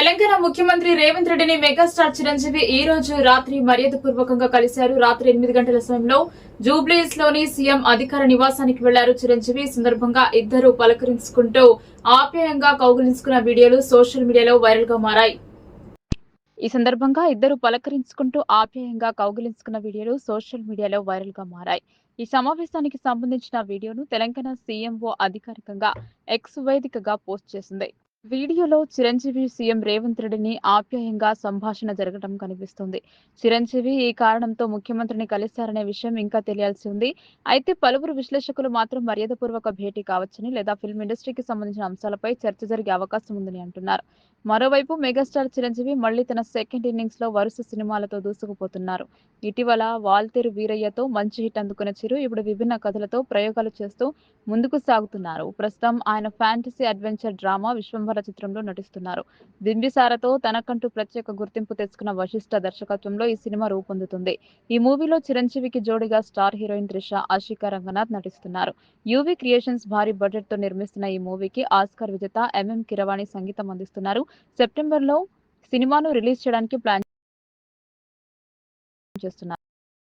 తెలంగాణ ముఖ్యమంత్రి రేవంత్ రెడ్డిని మెగాస్టార్ చిరంజీవి ఈ రోజు రాత్రి మర్యాద పూర్వకంగా కలిశారు. రాత్రి ఎనిమిది గంటల సమయంలో జూబ్లీస్లోని సీఎం అధికార నివాసానికి వెళ్ళారు చిరంజీవి. సందర్భంగా ఇద్దరు పలకరించుకుంటూ ఆప్యాయంగా కౌగులించుకున్న వీడియోలు సోషల్ మీడియాలో వైరల్గా మారాయి. ఈ సందర్భంగా ఇద్దరు పలకరించుకుంటూ ఆప్యాయంగా కౌగిలించుకున్న వీడియోలు సోషల్ మీడియాలో వైరల్గా మారాయి. ఈ సమావేశానికి సంబంధించిన వీడియోను తెలంగాణ సీఎంఓ అధికారికంగా ఎక్స్ వేదికగా పోస్ట్ చేసింది. వీడియోలో చిరంజీవి సీఎం రేవంత్ రెడ్డిని ఆప్యాయంగా సంభాషణ జరగడం కనిపిస్తుంది. చిరంజీవి ఈ కారణంతో ముఖ్యమంత్రిని కలిశారనే విషయం ఇంకా తెలియాల్సి ఉంది. అయితే పలువురు విశ్లేషకులు మాత్రం మర్యాదపూర్వక భేటీ కావచ్చని లేదా ఫిల్మ్ ఇండస్ట్రీకి సంబంధించిన అంశాలపై చర్చ జరిగే అవకాశం ఉందని అంటున్నారు. మరోవైపు మెగాస్టార్ చిరంజీవి మళ్ళీ తన సెకండ్ ఇన్నింగ్స్లో వరుస సినిమాలతో దూసుకుపోతున్నారు. ఇటీవల వాల్తేరు వీరయ్యతో మంచి హిట్ అందుకున్న చిరు ఇప్పుడు విభిన్న కథలతో ప్రయోగాలు చేస్తూ ముందుకు సాగుతున్నారు. ప్రస్తుతం ఆయన ఫ్యాంటసీ అడ్వెంచర్ డ్రామా విశ్వంభర చిత్రంలో నటిస్తున్నారు. బింబిసారతో తనకంటూ ప్రత్యేక గుర్తింపు తెచ్చుకున్న వశిష్ఠ దర్శకత్వంలో ఈ సినిమా రూపొందుతుంది. ఈ మూవీలో చిరంజీవికి జోడిగా స్టార్ హీరోయిన్ త్రిష ఆశికా రంగనాథ్ నటిస్తున్నారు. యూవీ క్రియేషన్స్ భారీ బడ్జెట్తో నిర్మిస్తున్న ఈ మూవీకి ఆస్కార్ విజేత ఎంఎం కిరవాణి సంగీతం అందిస్తున్నారు. సెప్టెంబర్లో సినిమాను రిలీజ్ చేయడానికి ప్లాన్ చేస్తున్నారు.